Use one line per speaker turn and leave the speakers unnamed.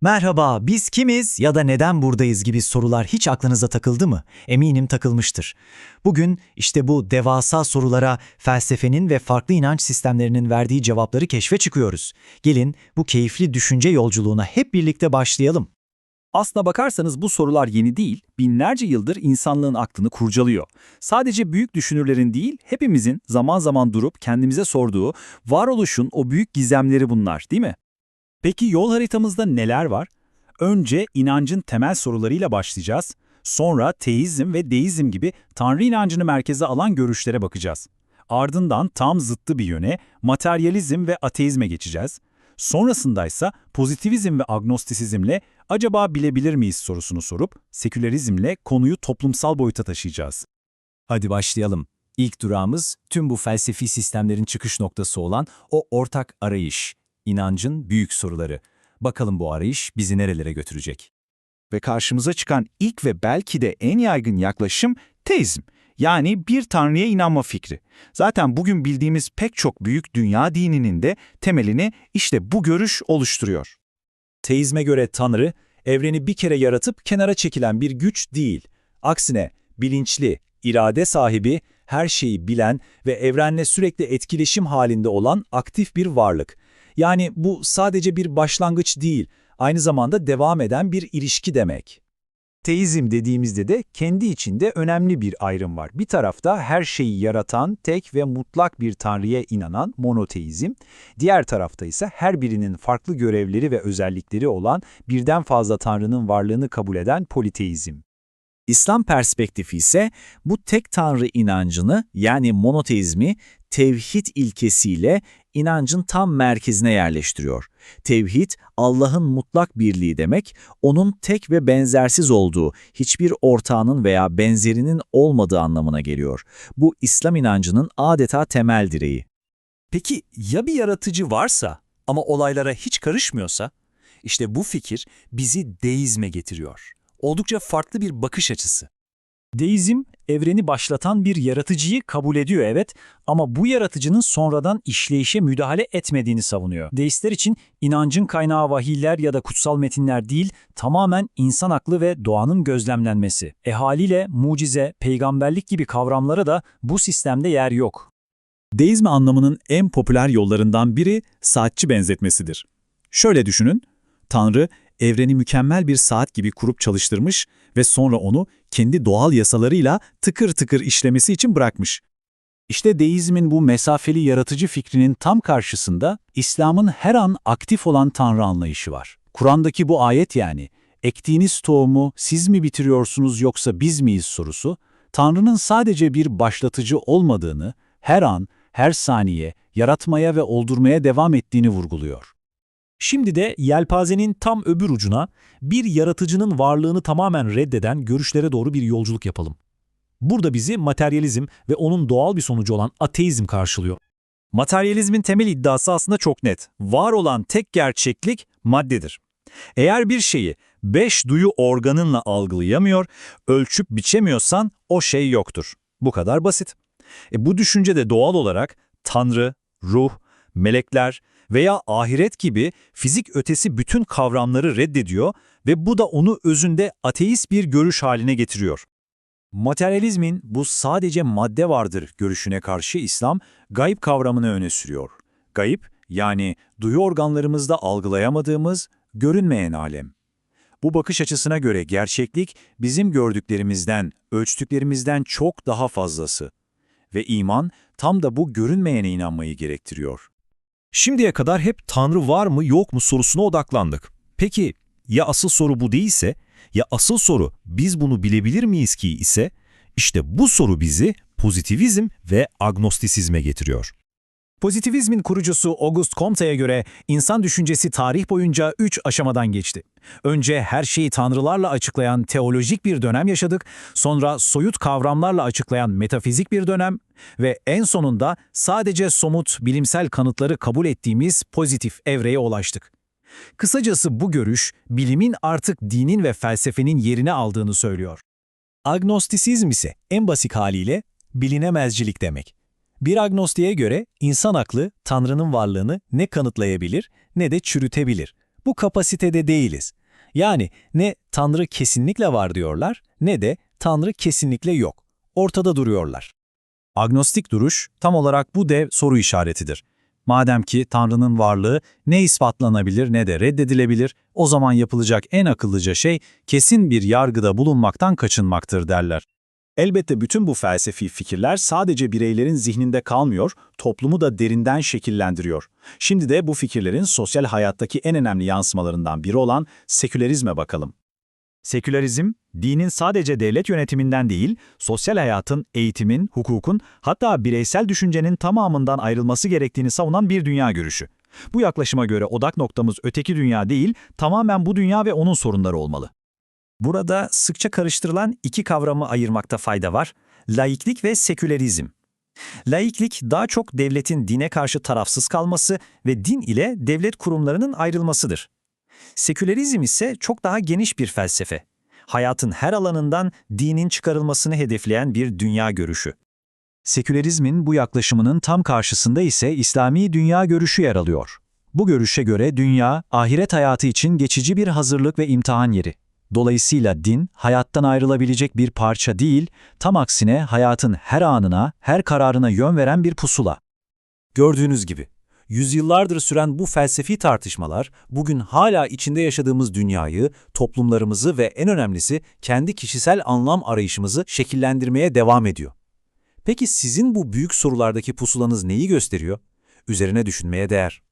Merhaba, biz kimiz ya da neden buradayız gibi sorular hiç aklınıza takıldı mı? Eminim takılmıştır. Bugün işte bu devasa sorulara felsefenin ve farklı inanç sistemlerinin verdiği cevapları keşfe çıkıyoruz. Gelin bu keyifli düşünce yolculuğuna hep birlikte başlayalım.
Aslına bakarsanız bu sorular yeni değil, binlerce yıldır insanlığın aklını kurcalıyor. Sadece büyük düşünürlerin değil, hepimizin zaman zaman durup kendimize sorduğu varoluşun o büyük gizemleri bunlar, değil mi? Peki yol haritamızda neler var? Önce inancın temel sorularıyla başlayacağız. Sonra teizm ve deizm gibi tanrı inancını merkeze alan görüşlere bakacağız. Ardından tam zıttı bir yöne materyalizm ve ateizme geçeceğiz. Sonrasında ise pozitivizm ve agnostisizmle acaba bilebilir miyiz sorusunu sorup sekülerizmle konuyu toplumsal boyuta taşıyacağız.
Hadi başlayalım. İlk durağımız tüm bu felsefi sistemlerin çıkış noktası olan o ortak arayış, inancın büyük soruları. Bakalım bu arayış bizi nerelere götürecek?
ve karşımıza çıkan ilk ve belki de en yaygın yaklaşım teizm. Yani bir tanrıya inanma fikri. Zaten bugün bildiğimiz pek çok büyük dünya dininin de temelini işte bu görüş oluşturuyor.
Teizme göre Tanrı, evreni bir kere yaratıp kenara çekilen bir güç değil. Aksine bilinçli, irade sahibi, her şeyi bilen ve evrenle sürekli etkileşim halinde olan aktif bir varlık. Yani bu sadece bir başlangıç değil, aynı zamanda devam eden bir ilişki demek.
Teizm dediğimizde de kendi içinde önemli bir ayrım var. Bir tarafta her şeyi yaratan, tek ve mutlak bir tanrıya inanan monoteizm, diğer tarafta ise her birinin farklı görevleri ve özellikleri olan birden fazla tanrının varlığını kabul eden politeizm.
İslam perspektifi ise bu tek tanrı inancını yani monoteizmi tevhid ilkesiyle inancın tam merkezine yerleştiriyor. Tevhid, Allah'ın mutlak birliği demek, onun tek ve benzersiz olduğu, hiçbir ortağının veya benzerinin olmadığı anlamına geliyor. Bu İslam inancının adeta temel direği.
Peki ya bir yaratıcı varsa ama olaylara hiç karışmıyorsa? İşte bu fikir bizi deizme getiriyor. Oldukça farklı bir bakış açısı.
Deizm, evreni başlatan bir yaratıcıyı kabul ediyor evet ama bu yaratıcının sonradan işleyişe müdahale etmediğini savunuyor. Deistler için inancın kaynağı vahiyler ya da kutsal metinler değil, tamamen insan aklı ve doğanın gözlemlenmesi. E haliyle mucize, peygamberlik gibi kavramlara da bu sistemde yer yok.
Deizm anlamının en popüler yollarından biri saatçi benzetmesidir. Şöyle düşünün, Tanrı evreni mükemmel bir saat gibi kurup çalıştırmış ve sonra onu kendi doğal yasalarıyla tıkır tıkır işlemesi için bırakmış.
İşte deizmin bu mesafeli yaratıcı fikrinin tam karşısında İslam'ın her an aktif olan tanrı anlayışı var. Kur'an'daki bu ayet yani, ektiğiniz tohumu siz mi bitiriyorsunuz yoksa biz miyiz sorusu, Tanrı'nın sadece bir başlatıcı olmadığını, her an, her saniye yaratmaya ve oldurmaya devam ettiğini vurguluyor.
Şimdi de yelpazenin tam öbür ucuna bir yaratıcının varlığını tamamen reddeden görüşlere doğru bir yolculuk yapalım. Burada bizi materyalizm ve onun doğal bir sonucu olan ateizm karşılıyor.
Materyalizmin temel iddiası aslında çok net. Var olan tek gerçeklik maddedir. Eğer bir şeyi beş duyu organınla algılayamıyor, ölçüp biçemiyorsan o şey yoktur. Bu kadar basit. E bu düşünce de doğal olarak Tanrı, ruh, melekler veya ahiret gibi fizik ötesi bütün kavramları reddediyor ve bu da onu özünde ateist bir görüş haline getiriyor. Materyalizmin bu sadece madde vardır görüşüne karşı İslam, gayb kavramını öne sürüyor. Gayb, yani duyu organlarımızda algılayamadığımız, görünmeyen alem. Bu bakış açısına göre gerçeklik bizim gördüklerimizden, ölçtüklerimizden çok daha fazlası. Ve iman tam da bu görünmeyene inanmayı gerektiriyor.
Şimdiye kadar hep Tanrı var mı yok mu sorusuna odaklandık. Peki ya asıl soru bu değilse, ya asıl soru biz bunu bilebilir miyiz ki ise, işte bu soru bizi pozitivizm ve agnostisizme getiriyor.
Pozitivizmin kurucusu Auguste Comte'ye göre insan düşüncesi tarih boyunca üç aşamadan geçti. Önce her şeyi tanrılarla açıklayan teolojik bir dönem yaşadık, sonra soyut kavramlarla açıklayan metafizik bir dönem ve en sonunda sadece somut bilimsel kanıtları kabul ettiğimiz pozitif evreye ulaştık. Kısacası bu görüş, bilimin artık dinin ve felsefenin yerini aldığını söylüyor. Agnostisizm ise en basit haliyle bilinemezcilik demek. Bir agnostiğe göre insan aklı Tanrı'nın varlığını ne kanıtlayabilir ne de çürütebilir. bu kapasitede değiliz. Yani ne Tanrı kesinlikle var diyorlar ne de Tanrı kesinlikle yok. Ortada duruyorlar.
Agnostik duruş tam olarak bu dev soru işaretidir. Madem ki Tanrı'nın varlığı ne ispatlanabilir ne de reddedilebilir, o zaman yapılacak en akıllıca şey kesin bir yargıda bulunmaktan kaçınmaktır derler. Elbette bütün bu felsefi fikirler sadece bireylerin zihninde kalmıyor, toplumu da derinden şekillendiriyor. Şimdi de bu fikirlerin sosyal hayattaki en önemli yansımalarından biri olan sekülerizme bakalım. Sekülerizm, dinin sadece devlet yönetiminden değil, sosyal hayatın, eğitimin, hukukun, hatta bireysel düşüncenin tamamından ayrılması gerektiğini savunan bir dünya görüşü. Bu yaklaşıma göre odak noktamız öteki dünya değil, tamamen bu dünya ve onun sorunları olmalı.
Burada sıkça karıştırılan iki kavramı ayırmakta fayda var. Laiklik ve sekülerizm. Laiklik daha çok devletin dine karşı tarafsız kalması ve din ile devlet kurumlarının ayrılmasıdır. Sekülerizm ise çok daha geniş bir felsefe. Hayatın her alanından dinin çıkarılmasını hedefleyen bir dünya görüşü.
Sekülerizmin bu yaklaşımının tam karşısında ise İslami dünya görüşü yer alıyor. Bu görüşe göre dünya, ahiret hayatı için geçici bir hazırlık ve imtihan yeri. Dolayısıyla din, hayattan ayrılabilecek bir parça değil, tam aksine hayatın her anına, her kararına yön veren bir pusula.
Gördüğünüz gibi, yüzyıllardır süren bu felsefi tartışmalar bugün hala içinde yaşadığımız dünyayı, toplumlarımızı ve en önemlisi kendi kişisel anlam arayışımızı şekillendirmeye devam ediyor. Peki sizin bu büyük sorulardaki pusulanız neyi gösteriyor? Üzerine düşünmeye değer.